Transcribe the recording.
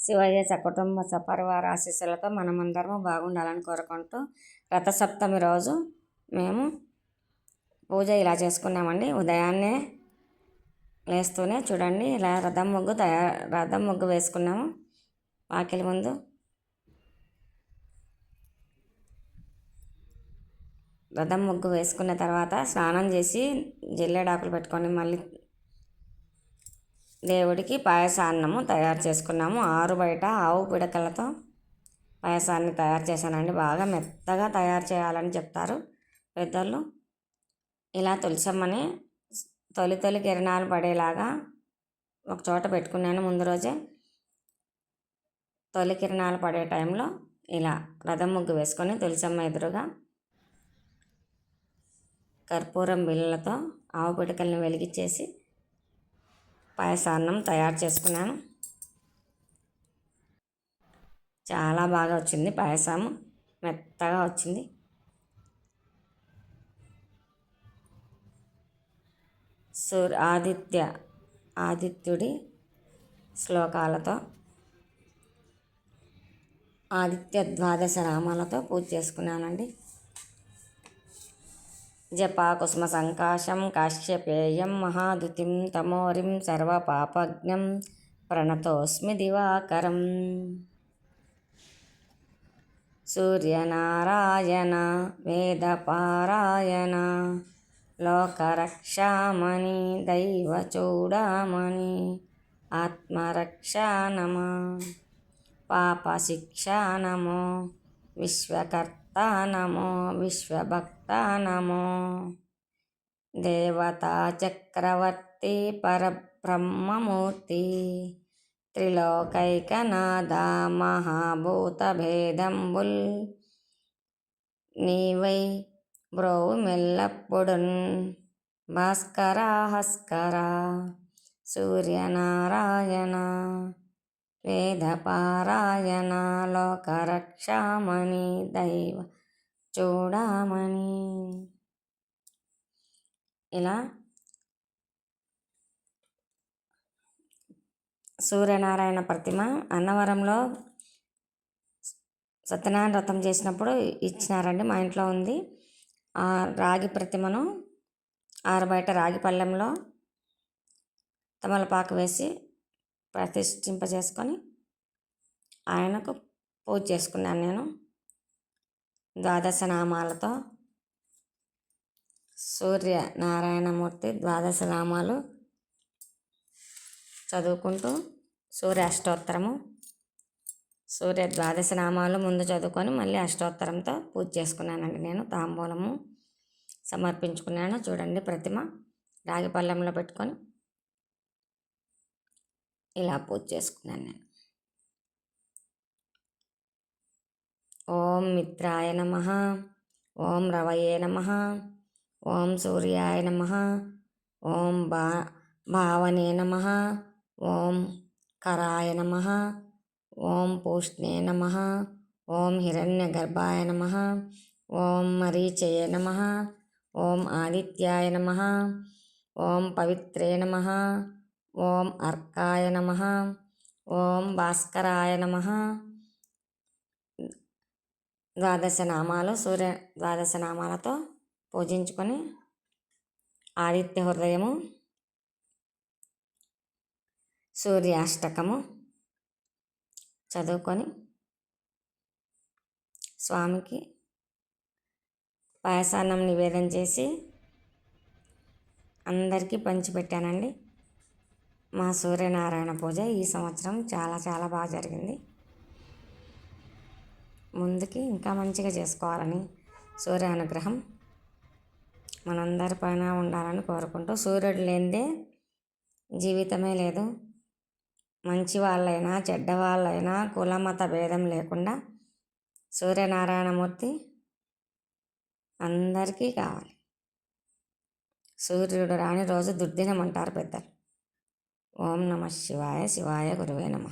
శివయ్య సకుటుంబ సపరివార ఆశీస్సులతో మనమందరము బాగుండాలని కోరుకుంటూ రథసప్తమి రోజు మేము పూజ ఇలా చేసుకున్నామండి. ఉదయాన్నే లేస్తూనే చూడండి ఇలా రథం ముగ్గు తయారు రథం ముగ్గు వేసుకున్నాము. వాకిలి ముందు. రథం ముగ్గు వేసుకున్న తర్వాత స్నానం చేసి జిల్లేడాకులు పెట్టుకొని మళ్ళీ దేవుడికి పాయసాన్నము తయారు చేసుకున్నాము. ఆరు బయట ఆవు పిడకలతో పాయసాన్ని తయారు చేశానండి. బాగా మెత్తగా తయారు చేయాలని చెప్తారు పెద్దలు ఇలా తులసమ్మని తొలి తొలి కిరణాలు పడేలాగా ఒక చోట పెట్టుకున్నాను ముందు రోజే. తొలి కిరణాలు పడే టైంలో ఇలా రథం ముగ్గు వేసుకొని తులసమ్మ ఎదురుగా కర్పూరం బిళ్ళలతో ఆవు పిడకల్ని వెలిగించేసి పాయసాన్నం తయారు చేసుకున్నాను. చాలా బాగా వచ్చింది పాయసం మెత్తగా వచ్చింది. సూర్ ఆదిత్య ఆదిత్యుడి శ్లోకాలతో ఆదిత్య ద్వాదశ రామాలతో పూజ చేసుకున్నానండి. జపాకుసుమ సంకాశం కాశ్యపేయం మహాదుతిం తమోరిం సర్వపాపజ్ఞం ప్రణతోస్మి దివాకరం. సూర్యనారాయణ వేదపారాయణ లోకరక్షామణి దైవచూడామణి ఆత్మరక్షా నమ పాపశిక్షా నమో విశ్వకర్త నమో విశ్వభక్త నమో దేవతా చక్రవర్తి పరబ్రహ్మమూర్తి త్రిలోకైకనాథ మహాభూతభేదంబుల్. నీవై బ్రోవు మెల్లప్పుడున్ భాస్కరా హస్కర సూర్యనారాయణ. వేదపారాయణ లోకరక్షామణి దైవ చూడమని ఇలా సూర్యనారాయణ ప్రతిమ అన్నవరంలో సత్యనారాయణ వ్రతం చేసినప్పుడు ఇచ్చినారండి మా ఇంట్లో ఉంది. ఆ రాగి ప్రతిమను ఆరు బయట రాగి పళ్ళెంలో తమలపాకు వేసి ప్రతిష్ఠింపజేసుకొని ఆయనకు పూజ చేసుకున్నాను నేను. ద్వాదశ నామాలతో సూర్య నారాయణమూర్తి ద్వాదశ నామాలు చదువుకుంటూ సూర్య అష్టోత్తరము సూర్య ద్వాదశ నామాలు ముందు చదువుకొని మళ్ళీ అష్టోత్తరంతో పూజ చేసుకున్నానండి నేను. తాంబూలము సమర్పించుకున్నాను. చూడండి ప్రతిమ రాగి పళ్ళెంలో పెట్టుకొని ఇలా పూజ చేసుకున్నాను నేను. ఓం మిత్రాయ నమ. ఓం రవయే నమ. ఓం సూర్యాయ నమ. ఓం బా భావనే నమ. ఓం కరాయ నమ. ఓం పూష్ణే నమ. ఓం హిరణ్యగర్భాయ నమ. ఓం మరీచయ నమ. ఓం ఆదిత్యాయ నమ. ఓం పవిత్రే నమ. ఓం అర్కాయ నమ. ఓం భాస్కరాయ నమ. ద్వాదశ నామాలు సూర్య ద్వాదశ నామాలతో పూజించుకొని ఆదిత్య హృదయము సూర్యాష్టకము చదువుకొని స్వామికి పాయసాన్నం నివేదన చేసి అందరికీ పంచిపెట్టానండి. మా సూర్యనారాయణ పూజ ఈ సంవత్సరం చాలా చాలా బాగా జరిగింది. ముందుకి ఇంకా మంచిగా చేసుకోవాలని సూర్య అనుగ్రహం మనందరి పైన ఉండాలని కోరుకుంటూ సూర్యుడు లేనిదే జీవితమే లేదు. మంచి వాళ్ళైనా చెడ్డ వాళ్ళైనా కుల మత భేదం లేకుండా సూర్యనారాయణమూర్తి అందరికీ కావాలి. సూర్యుడు రాని రోజు దుర్దినం అంటారు పెద్దలు. ఓం నమ శివాయ శివాయ గురువే నమ.